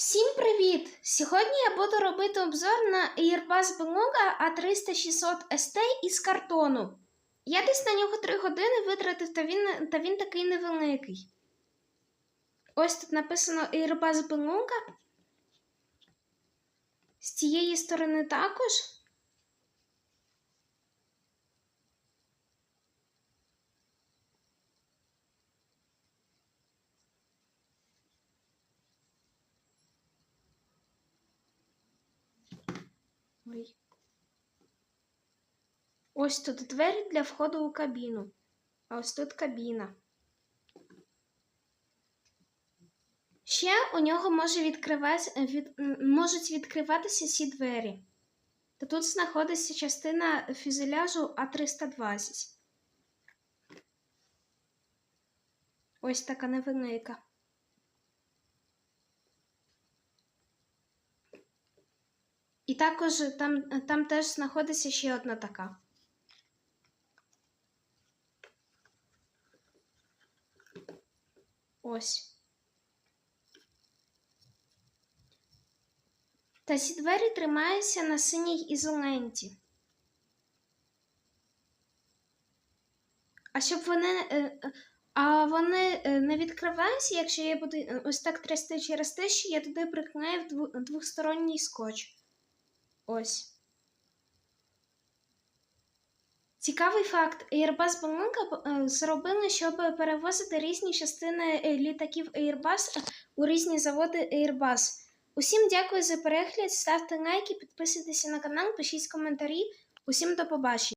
Всім привіт! Сьогодні я буду робити обзор на Airbus Beluga A300-600 ST із картону. Я десь на нього 3 години витратив, та він, та він такий невеликий. Ось тут написано Airbus Beluga. З цієї сторони також. Ой. Ось тут двері для входу у кабіну. А ось тут кабіна. Ще у нього може відкривати, від, можуть відкриватися ці двері. Та тут знаходиться частина фюзеляжу А320. Ось така невелика. Також там, там теж знаходиться ще одна така. Ось. Та ці двері тримаються на синій ізоленті. А щоб вони. е, е, А вони е, не відкриваються, якщо я буду ось так трясти через те, що я туди приклеїв двосторонній скотч. Ось. Цікавий факт: Airbus Beluga е, зробили, щоб перевозити різні частини е, літаків Airbus е, у різні заводи Airbus. Усім дякую за перегляд, ставте лайки, підписуйтесь на канал, пишіть коментарі. Усім до побачення.